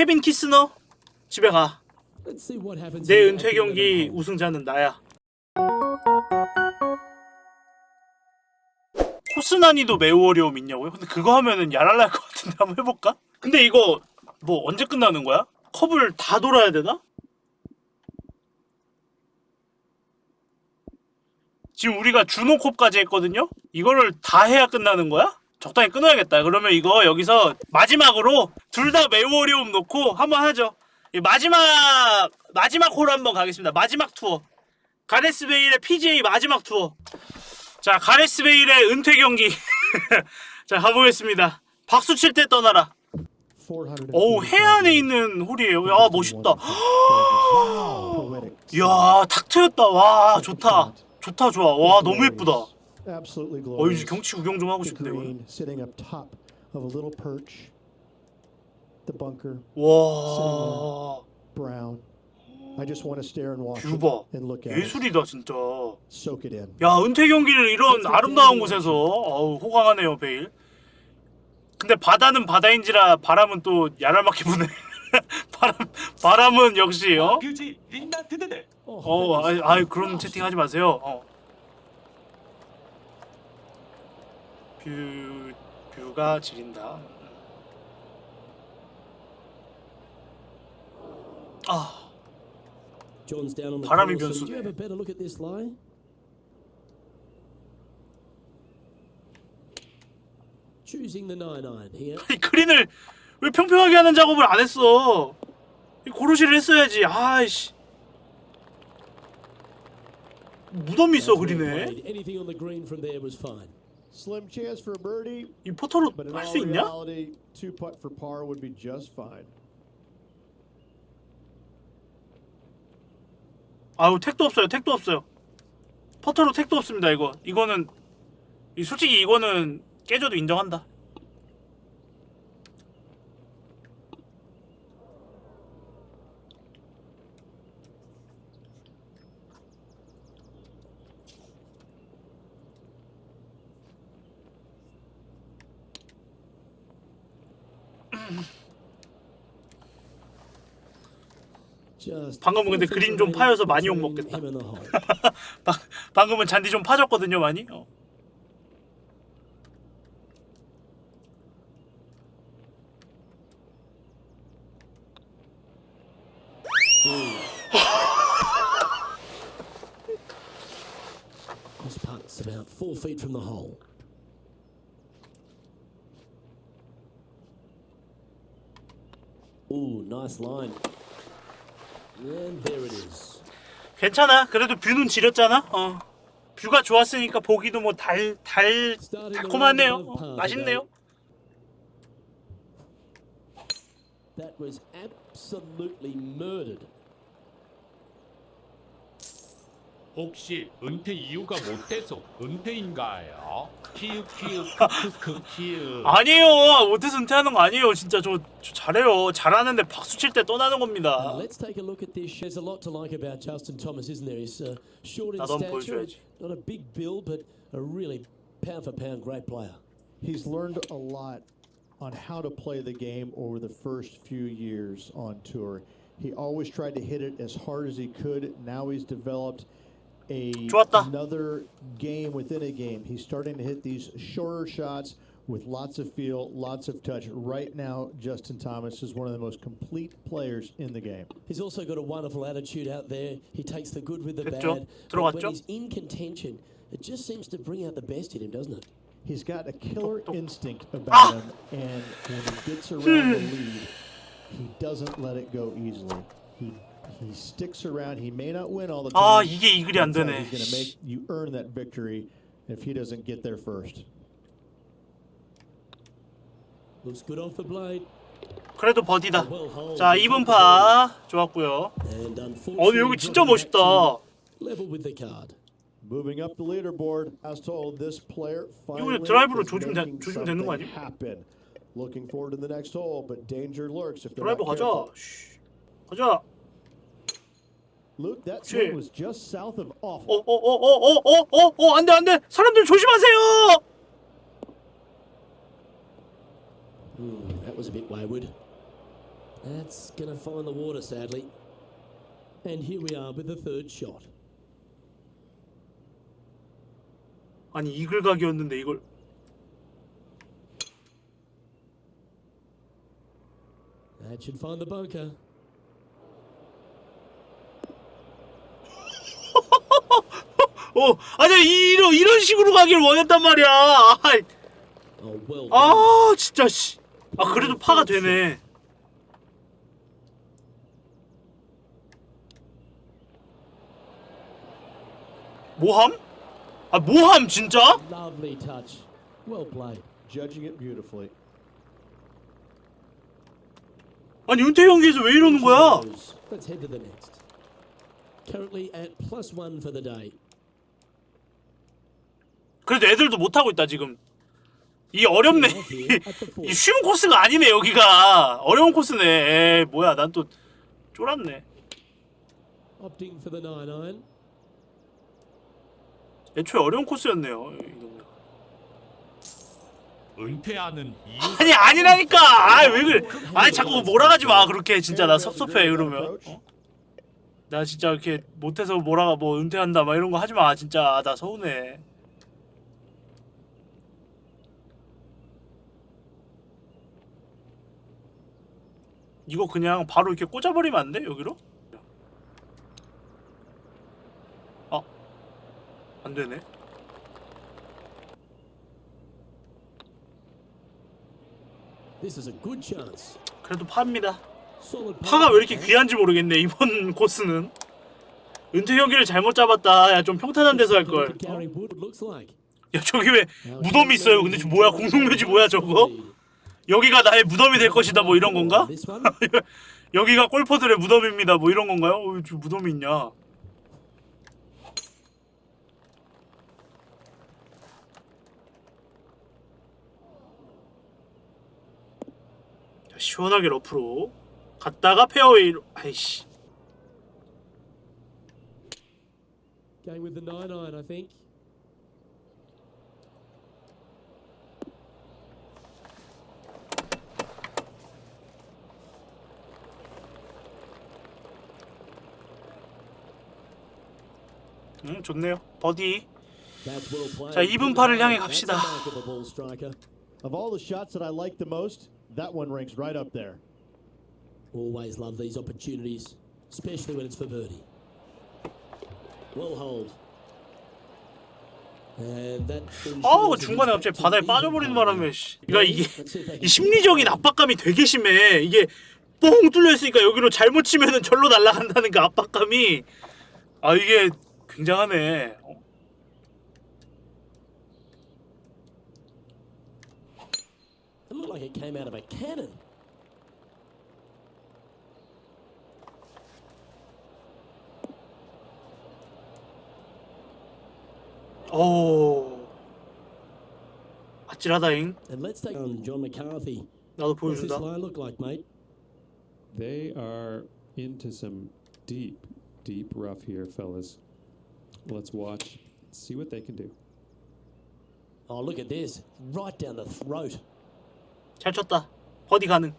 케빈 키스너 집에 가. 내 은퇴 경기. 우승자는 나야. 코스 난이도 매우 어려움 있냐고요? 근데 그거 하면은 야랄날 것 같은데 한번 해볼까? 근데 이거 뭐 언제 끝나는 거야? 컵을 다 돌아야 되나? 지금 우리가 주노컵까지 했거든요? 이거를 다 해야 끝나는 거야? 적당히 끊어야겠다. 그러면 이거 여기서 마지막으로 둘 다 매우 어려움 놓고 한번 하죠. 이 마지막 마지막 홀 한번 가겠습니다. 마지막 투어. 가레스 베일의 PGA 마지막 투어. 자, 가레스 베일의 은퇴 경기. 자, 가보겠습니다. 박수 칠 때 떠나라. 400 오, 해안에 있는 홀이에요. 야, 멋있다. 이야, 탁 트였다. 와, 좋다. 좋다, 좋아. 와, 너무 예쁘다. Absolutely 어, glorious. 이제 경치 구경 좀 하고 The 싶은데, 이거. green sitting up top of a little perch. The bunker, 와, brown. I just want to stare and watch 뷰 it 봐. and look at it. 예술이다, 진짜. Soak it in. 야 은퇴 경기를 이런 아름다운 곳에서 어우 호강하네요 베일 근데 바다는 바다인지라 바람은 또 야랄맞게 부네 바람 바람은 역시 어? Oh, 어 아이, 아이 그런 채팅 하지 마세요 어. 뷰 뷰가 지린다 아 John's down on the 바람이. 변수네. and Do you have a better look at this lie? Choosing the 9-9 here. 이 그린을 왜 평평하게 하는 작업을 안 했어 이 고르시를 했어야지 아이씨 무덤이 있어 That's well 그린에 played. Anything on the green from there was fine. Slim chance for a birdie, 이 포터로 but in 할 all 수 있냐? reality, two putt for par would be just fine. 아우 택도 없어요 택도 없어요 퍼터로 택도 없습니다 이거 이거는 이 솔직히 이거는 깨져도 인정한다 방금은 근데 feet 좀 파여서 많이 욕 먹겠다. hole. 방, 방금은 잔디 좀 파졌거든요 많이 어. This putt's about four feet from the hole. Ooh, nice line. And there it is. 괜찮아 그래도 뷰는 지렸잖아 어. 뷰가 좋았으니까 보기도 뭐 달 달 달콤하네요 어, 맛있네요 That was absolutely murdered. 혹시 은퇴 이유가 못해서 은퇴인가요? 키읔 키읔 크크크 키읔 아니에요 못해서 은퇴하는 거 아니에요 진짜 저, 저 잘해요 잘하는데 박수 칠 때 떠나는 겁니다 let's take a look at this. There's a lot to like about Justin Thomas, isn't there? He's uh, short in 나도 한번 stature, 보여줘야지. not a big build, but a really pound for pound great player. He's learned a lot on how to play the game over the first few years on tour. He always tried to hit it as hard as he could. Now he's developed a 좋았다. another game within a game. He's starting to hit these shorter shots with lots of feel, lots of touch. Right now, Justin Thomas is one of the most complete players in the game. He's also got a wonderful attitude out there. He takes the good with the 됐죠? bad. But 들어갔죠? when he's in contention, it just seems to bring out the best in him, doesn't it? He's got a killer 톡, 톡. instinct 아! about him, and when he gets around the lead, he doesn't let it go easily. He he sticks around. He may not win all the 아 time. 이게 이글이 안 but, uh, 되네 He's going to make you earn that victory if he doesn't get there first. Looks good off the blade. 그래도 버디다 Well hold. 자 2번 파 좋았고요 And 어 unfortunately, 여기 진짜 dropping back 멋있다 to Level with the card. Moving up the leaderboard, as told, this player finally 드라이브로 is 조심 되- making 조심 되는 거 something 아니야? happen. Looking forward to the next hole, but danger lurks if they're 드라이버 not 가자 careful. 쉬. 가자 Luke, that Shit. swing was just south of awful. 어 어 어 어 어 어 어 안돼 안돼 사람들 조심하세요 Hmm, that was a bit wayward. That's going to find the water, sadly. And here we are with the third shot. 아니 이글 각이었는데 이걸 That should find the bunker. 아니 이런 이런 식으로 가길 원했단 말이야 아이, Oh. 아 진짜 씨 아 그래도 파가 되네 모함? 아 모함 진짜? Lovely touch. Well played. Judging it beautifully. 아니 은퇴 경기에서 왜 이러는 거야? Let's head to the next. Currently at plus one for the day. 그래도 애들도 못하고 있다 지금. 이 어렵네. 이 쉬운 코스가 아니네 여기가. 어려운 코스네. 에이 뭐야 난 또 쫄았네. Opting for the 9 iron. 애초에 어려운 코스였네요. 은퇴하는 이유? 아니 아니라니까! 아왜 그래? 아니 자꾸 몰아가지 마 그렇게. 진짜 나 섭섭해 그러면. 어? 나 진짜 이렇게 못해서 몰아가 뭐 은퇴한다 막 이런 거 하지 마. 진짜 나 서운해 이거 그냥 바로 이렇게 꽂아버리면 안 돼? 여기로? 아, 안 되네. This is a good chance. 그래도 파입니다. 파가 왜 이렇게. 귀한지 모르겠네 이번 코스는 은퇴 경기를 잘못 잡았다 야 좀 평탄한 데서 할 걸. 야 저기 왜 무덤이 있어요? 근데 저 뭐야 공동묘지 뭐야 저거? 여기가 나의 무덤이 될 것이다 뭐 이런 건가? 여기가 골퍼들의 무덤입니다 뭐 이런 건가요? 어, 저 무덤이 있냐? 자, 시원하게 러프로 갔다가 페어웨이로 아이씨 Going with the 9 iron, I think. 음 좋네요 버디. 자, 이분 팔을 향해 That's 갑시다. of all the shots that I like the most, that one ranks right up there. Always love these opportunities, especially when it's for birdie. Well hold. And that 아우 중간에 갑자기 바다에 빠져버리는. 바람에 씨. 그러니까 이게 이 심리적인 압박감이 되게 심해. 이게 뻥 뚫려 있으니까 여기로 잘못 치면은 절로 날아간다는 그 압박감이 아 이게 굉장하네. 어? It looked like it came out of a cannon. 오. 아찔하다잉. And let's take on John McCarthy. 나도 What's this 보여준다. line look like, mate? They are into some deep, deep rough here, fellas. Let's watch, see what they can do. Oh, look at this. Right down the throat. 잘 쳤다. 버디 가능.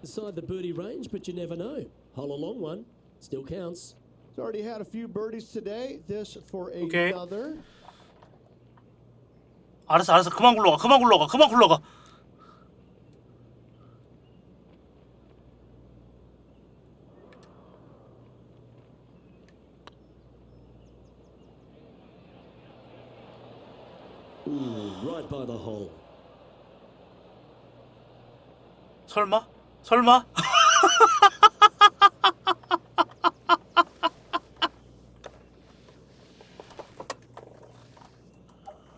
Beside the birdie range, but you never know. Hole a long one. Still counts. He's already had a few birdies today. This for Okay. another. 알았어 알았어 그만 굴러가 그만 굴러가 그만 굴러가. Ooh, right by the hole. 설마? 설마?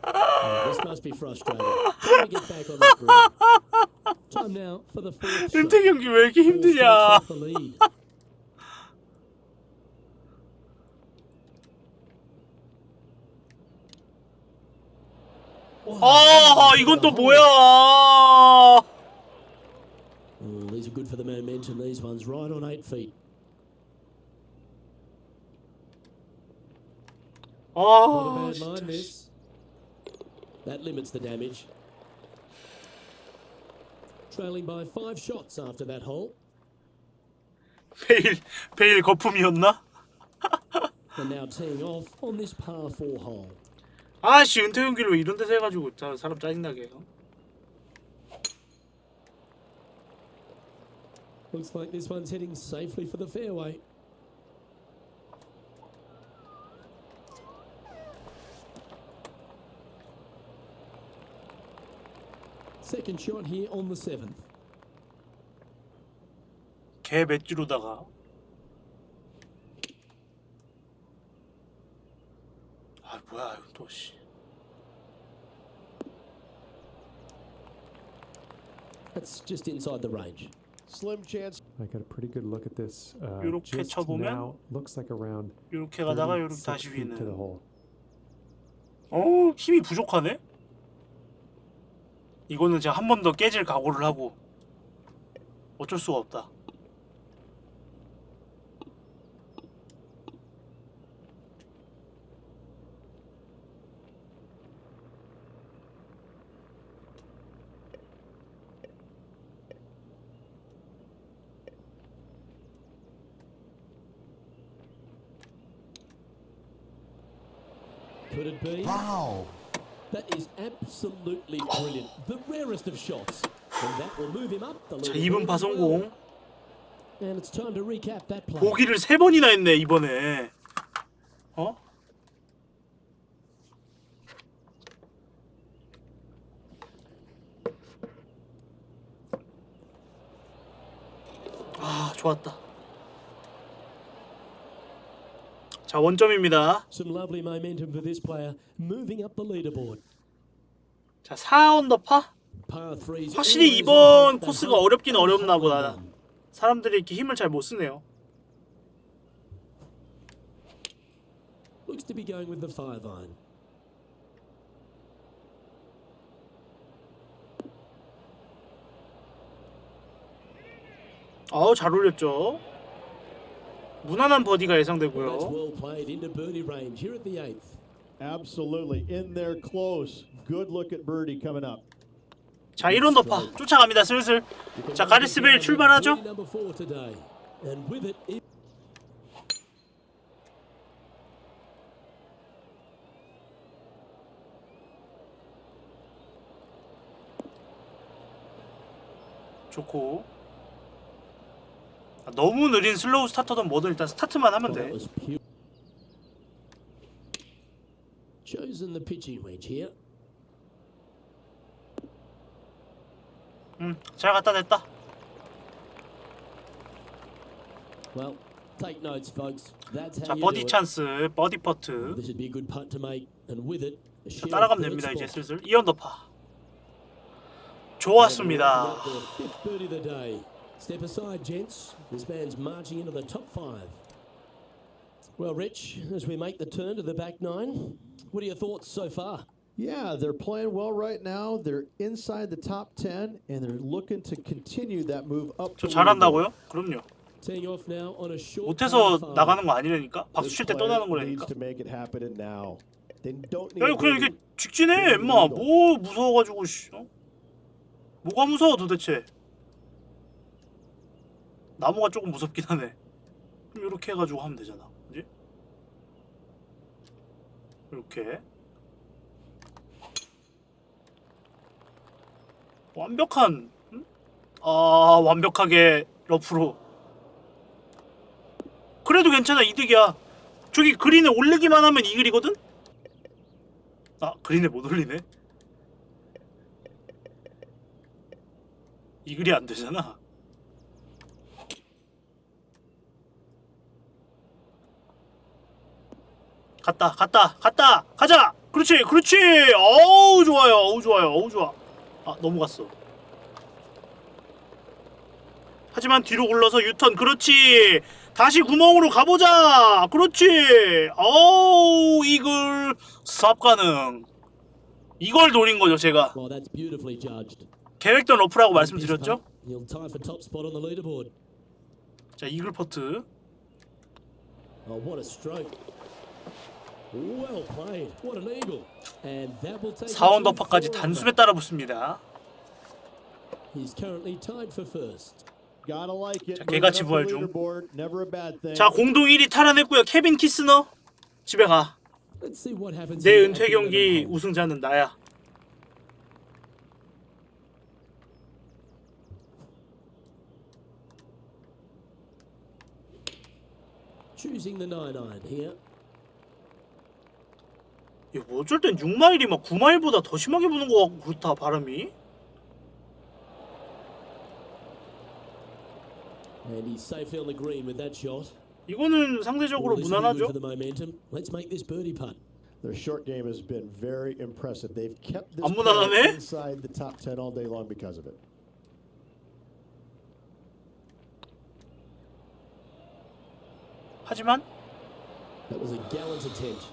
Oh, this must be frustrating. Trying to get back on the green. Time now for the fourth shot. 은퇴 경기 왜 이렇게 힘드냐? strokes off the lead. 이건 또 뭐야? Oh, these are good for the momentum. These ones right on eight feet. Not a 아 bad 진짜. line, 씨. this. That limits the damage. Trailing by five shots after that hole. 베일 베일 거품이었나? And now teeing off on this par 4 hole. 아씨 은퇴 경기를 왜 이런 데서 해가지고 자, 사람 짜증나게 해요. Looks like this one's heading safely for the fairway. Second shot here on the seventh. 개 맷주로다가 아 뭐야 씨. That's just inside the range. Slim chance I got a pretty good look at this. Uh, 요렇게 just 쳐보면? now, looks like around 이렇게 가다가 이렇게 36 다시 feet to the 위는 hole. 어 힘이 부족하네. 이거는 제가 한 번 더 깨질 각오를 하고 어쩔 수가 없다. Be? 와우. That is absolutely brilliant. The rarest of shots. And that will move him up the 자 leaderboard 2분 파 as well. 성공. And it's time to recap that play. 보기를 세 번이나 했네 이번에. 어? 아 좋았다. 자 원점입니다. 자 4언더파? Par threes 확실히 이번 코스가 어렵긴 어렵나 보다. 사람들이 이렇게 힘을 잘 못 쓰네요. Looks to be going with the five iron. 아우 잘 올렸죠. 무난한 버디가 예상되고요. well played into birdie range here at the eighth. absolutely in there close. Good look at birdie coming up. 자 1언더파 쫓아갑니다 슬슬. 자 가리스베일 출발하죠. Birdie number four today. And with it, it 좋고 아, 너무 느린 슬로우 스타터든 뭐든 일단 스타트만 하면 돼. 음, 잘 갖다 냈다. 자 버디. 찬스, 버디 퍼트. 자, 따라가면 됩니다 이제. 슬슬 2언더파. 좋았습니다. And their fifth birdie of the day. Step aside, gents. This man's marching into the top five. Well, Rich, as we make the turn to the back nine, what are your thoughts so far? Yeah, they're playing well right now. They're inside the top 10 and they're looking to continue that move up. 저 the leaderboard. 잘한다고요? 그럼요. Teeing off now on a short 못해서 par five. 나가는 거 아니라니까. 박수 This 칠 때 player 떠나는 needs 거라니까. to make it happen and now. They don't need 야 그래 이게 birdie. 직진해 엠마 뭐 무서워가지고 씨 어? 뭐가 무서워 도대체 나무가 조금 무섭긴 하네. 그럼 이렇게 해가지고 하면 되잖아. 그지? 이렇게. 완벽한 응? 아 완벽하게 러프로. 그래도 괜찮아 이득이야. 저기 그린에 올리기만 하면 이 글이거든? 아 그린에 못 올리네? 이 글이 안 되잖아 갔다 갔다 갔다! 가자! 그렇지 그렇지! 어우 좋아요 어우 좋아요 어우 좋아. 아 넘어갔어. 하지만 뒤로 굴러서 유턴 그렇지! 다시 구멍으로 가보자! 그렇지! 어우 이글 쌉 가능. 이걸 노린 거죠 제가. 계획된 러프라고 말씀드렸죠. 자 이글 퍼트 4언더파까지 four 단숨에 under. 따라 붙습니다 He's currently tied for first. Gotta like it. 자, 개같이 부활 중. 자 공동 1위 탈환했고요. 케빈 키스너 집에 가. Let's see what happens. 내 은퇴 경기. 우승자는 나야. Choosing the nine iron here. 이거 뭐 어쩔 땐 6마일이 막 9마일보다 더 심하게 부는 거 같고 그렇다 바람이. 이거는 상대적으로 무난하죠. good for the momentum. Let's make this birdie putt. Their short game has been very impressive. They've kept this 안 무난하네? inside the top 10 all day long because of it. 하지만 That was a gallant attempt.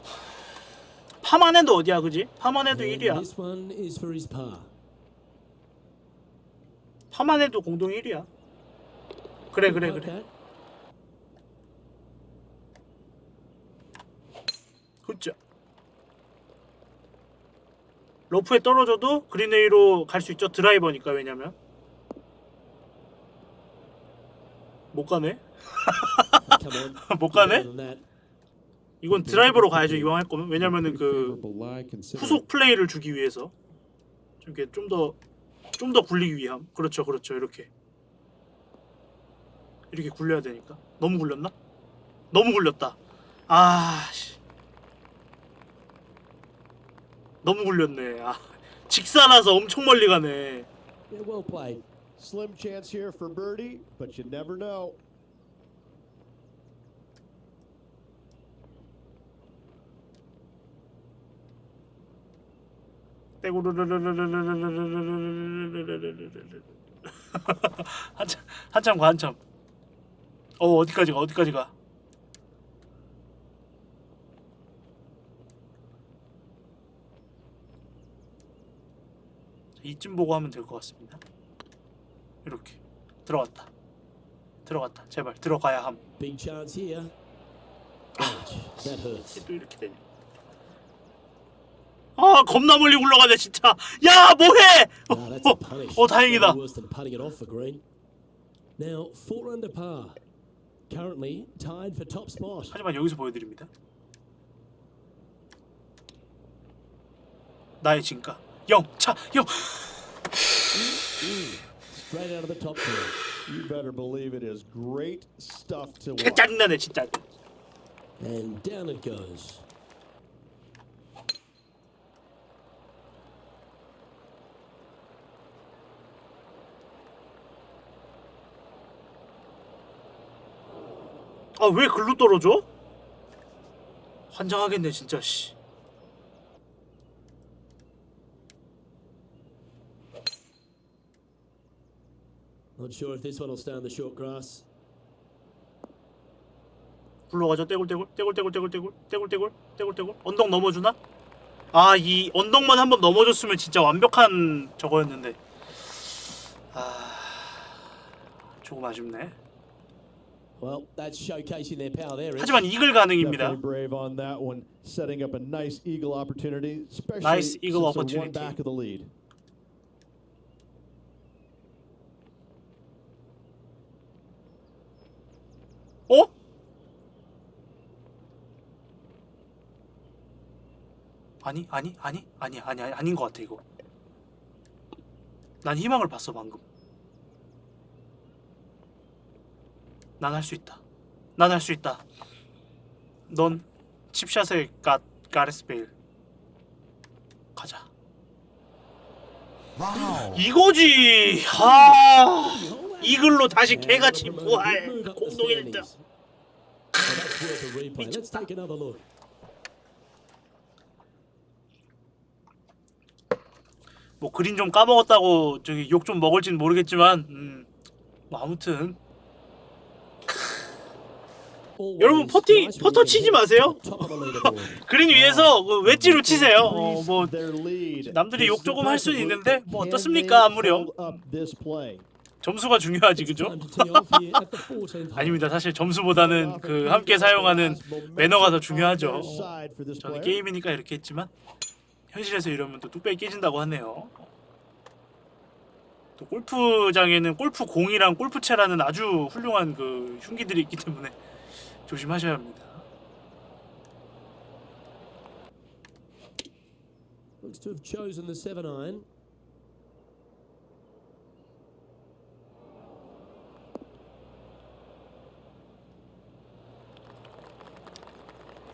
파마네도 어디야, 그지? 파마네도 And 1위야. this one is for his par. 파마네도 공동 1위야. 그래, 그래, 그래. 굿자. 러프에 떨어져도 그린웨이로 갈 수 있죠. 드라이버니까 왜냐면 못 가네. 못 가네. 이건 드라이버로 가야죠. 이왕 할 거면 왜냐면은 그. 후속 플레이를 주기 위해서 좀 이렇게 좀 더 좀 더 굴리기 위함. 그렇죠, 그렇죠. 이렇게 이렇게 굴려야 되니까. 너무 굴렸나? 너무 굴렸다. 아, 씨. 너무 굴렸네. 아, 직사라서 엄청 멀리 가네. Yeah, well played. Slim chance here for birdie, but you never know. 한참 한참 가 한참. 어 어디까지 가 어디까지 가. 자, 이쯤 보고 하면 될것 같습니다. 이렇게 들어갔다. 들어갔다. 제발 들어가야 함. 또 이렇게 되네. 아 겁나 멀리 굴러가네 진짜. 야 뭐해? Ah, a punish. 어 다행이다. 하지만 여기서 보여드립니다. 나의 진가 영차 영. Straight out of the top corner. You better believe it is great stuff to 개 watch. 짜증나네 진짜. And down it goes. 아 왜 글로 떨어져? 환장하겠네 진짜 씨. Not sure if this one will stay on the short grass. 굴러가죠 떼굴떼굴 떼굴떼굴 떼굴떼굴 떼굴떼굴 떼굴떼굴 언덕 넘어주나? 아 이 언덕만 한번 넘어줬으면 진짜 완벽한 저거였는데 아 조금 아쉽네. Well, that's showcasing their power there. Rich. 하지만 이글 가능입니다. Definitely brave on that one, setting up a nice eagle opportunity, especially Nice eagle since they're opportunity. one back of the lead. 어? 아니 아니 아니 아니 아니 아니 아닌 것 같아 이거. 난 희망을 봤어 방금. 난 할 수 있다. 난 할 수 있다. 넌 칩샷의 가 가레스 베일 가자. 이거지. 아 이글로 다시 개같이 부활 공동 1등. standings. Well, that's worth a replay. Let's take another look. 뭐 그린 좀 까먹었다고 저기 욕 좀 먹을지는 모르겠지만 음, 뭐 아무튼 여러분 퍼팅 퍼터 치지 마세요. 그린 위에서 그 웨지로 치세요. 어, 뭐. 남들이 욕 조금 할 수는 있는데 뭐 어떻습니까 play? 점수가 중요하지 그죠? Time to tee off here at the 14th hole. 아닙니다. 사실 점수보다는 그 함께 사용하는 매너가 더 중요하죠. 저는. 게임이니까 이렇게 했지만 현실에서 이러면 또 뚝배기 깨진다고 하네요. 또 골프장에는 골프 공이랑 골프채라는 아주 훌륭한 그 흉기들이 있기 때문에 조심하셔야 합니다. Looks to have chosen the seven iron.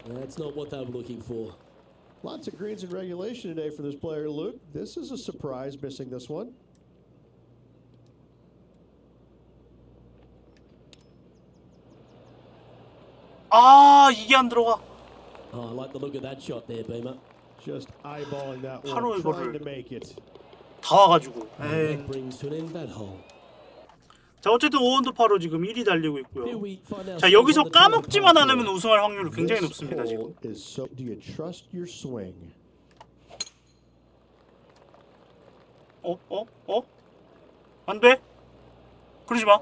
That's not what they were looking for. Lots of greens in regulation today for this player, Luke. This is a surprise missing this one. 아 이게 안 들어가. Oh, I like the look of that shot there, Beamer. Just eyeballing that 바로 one, 이거를- trying to make it. 다 와가지고. 에이. That brings to an end that hole. 자 어쨌든 오원도 파로 지금 1위 달리고 Here 있고요. we find 자 ourselves 여기서 까먹지만 않으면. 우승할 확률이 굉장히 This 높습니다 지금. hole is so. Do you trust your swing? 어? 어? 어? 안 돼? 그러지 마.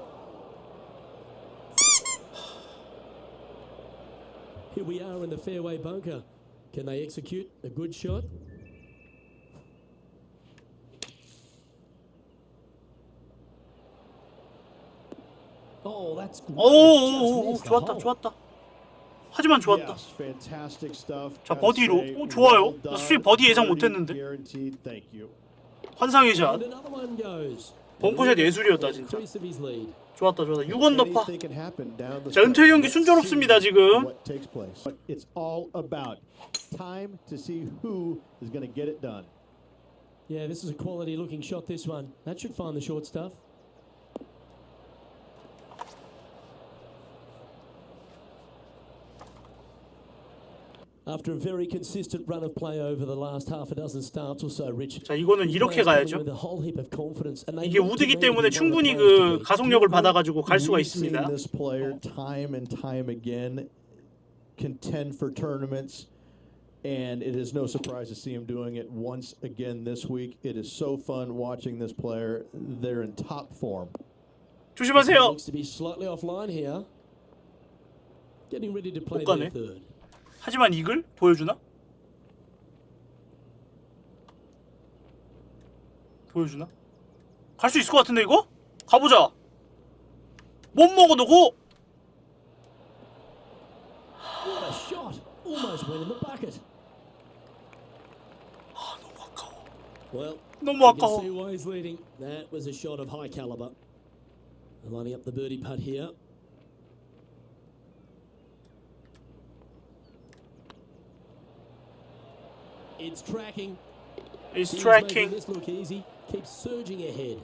Here we are in the fairway bunker. Can they execute a good shot? Oh, that's great. Just 오오오 missed the 좋았다. 좋았다. 하지만 좋았다. 자, 버디로. 오, 좋아요. 나 수비. 버디 예상 못했는데. 환상의 샷. And another one goes. 벙커샷 예술이었다 진짜. 좋았다 좋았다. 6원 더파. Anything can happen down the 자, 은퇴. 경기 순조롭습니다, 지금. Yeah, this is a quality looking shot, this one. That should find the short stuff. After a very consistent run of play over the last half a dozen starts or so, Rich. 자 이거는 이렇게 players coming 가야죠. with a whole heap of confidence, and they 이게 look to 우드기 me to 때문에 be one of the 충분히 players to 그 beat. 가속력을 받아가지고 갈 수가 We've seen 있습니다. this player time and time again contend for tournaments, and it is no surprise to see him doing it once again this week. It is so fun watching this player. They're in top form. 조심하세요. Looks to be slightly offline here. Getting ready to play 못 가네. their third. 하지만 이글 보여주나? 보여주나? 갈 수 있을 것 같은데 이거? 가보자. 못 먹어놓고. 아 너무 아까워. Well, 너무 아까워. That was a shot of high caliber. Lining up the birdie putt here. It's tracking. It's He's tracking. making this look easy. Keeps surging ahead.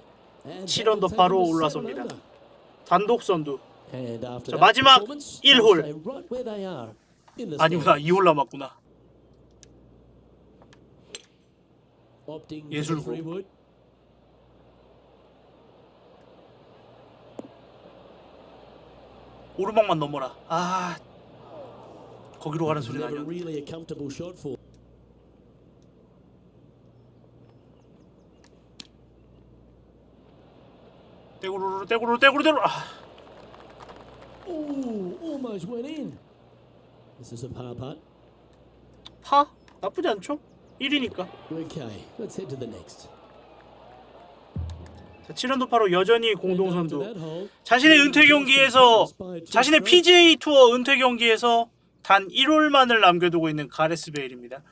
And 칠 that'll 언더 take 바로 him to 올라섭니다. 단독 선두. 자, 마지막 performance, 일 they'll 홀. stay right where they are in the 아니구나 standings. 2홀 남았구나. Wood. 오르막만 넘어라. 아 거기로 가는 소리 나냐? really a comfortable shot for. 떼구르르 떼구르르 떼구르 떼구르. 아, Ooh, almost went in. This is a par putt. 파 나쁘지 않죠? 1위니까. Okay, let's head to the next. 자, 7연도 파로 여전히 And 공동 after 선두. that hole, 자신의 은퇴 경기에서 자신의 PGA 투어 은퇴 경기에서 단 1홀만을 남겨두고 있는 가레스 베일입니다.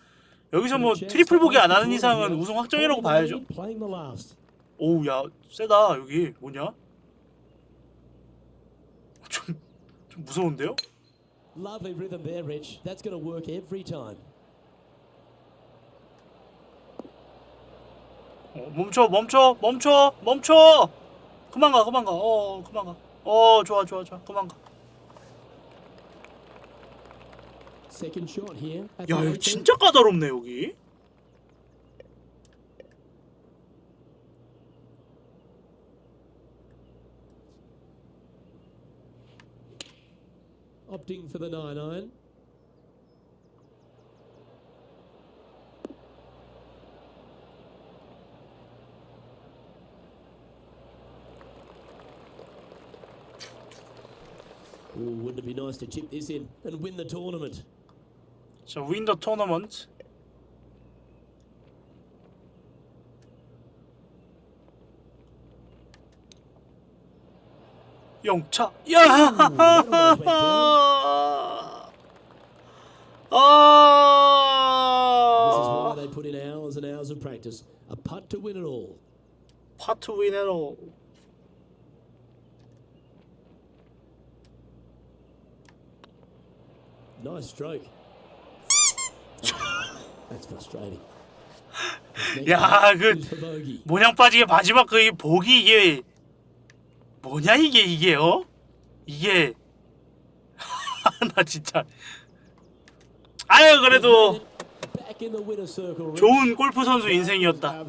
여기서 뭐 트리플 보기 안 하는 이상은 우승 확정이라고 봐야죠. Playing the last. 오우 야 세다 여기 뭐냐? 좀, 좀 무서운데요? Lovely rhythm there, Rich. That's going to work every time. 어, 멈춰 멈춰 멈춰 멈춰 그만 가 그만 가어 그만 가어 좋아 좋아 좋아 그만 Second shot here. at 가야 the 이거 18th. 진짜 까다롭네 여기 opting for the 9 iron. Ooh, wouldn't it be nice to chip this in and win the tournament? So win the tournament 영차. 야. 아. they put in hours and hours of practice. A putt to win it all. 파트 위너로. Nice stroke. That's frustrating. 야, 그. 모양 빠지게 마지막 그 보기 이게 뭐냐 이게 이게요? 이게 나 진짜 아유 그래도. 좋은 골프 선수 인생이었다.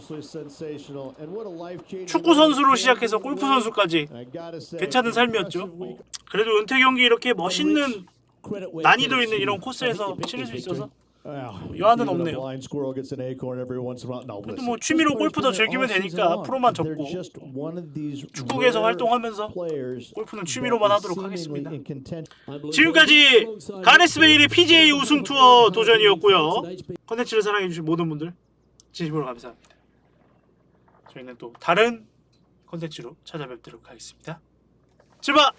축구 선수로 시작해서 골프 선수까지 괜찮은 삶이었죠. 그래도 은퇴 경기 이렇게 멋있는 난이도 있는. 이런 코스에서 치를 수 있어서 여한은 없네요. 그래도. 뭐 취미로 This 골프 더 player's 즐기면 되니까 프로만. 접고 rare 활동하면서 골프는 취미로만 하도록 하겠습니다. 지금까지 가레스 베일의. PGA 우승 투어 도전이었고요. 컨텐츠를 사랑해주신 모든 분들 진심으로 감사합니다. 저희는 또 다른 컨텐츠로 찾아뵙도록 하겠습니다. 출발!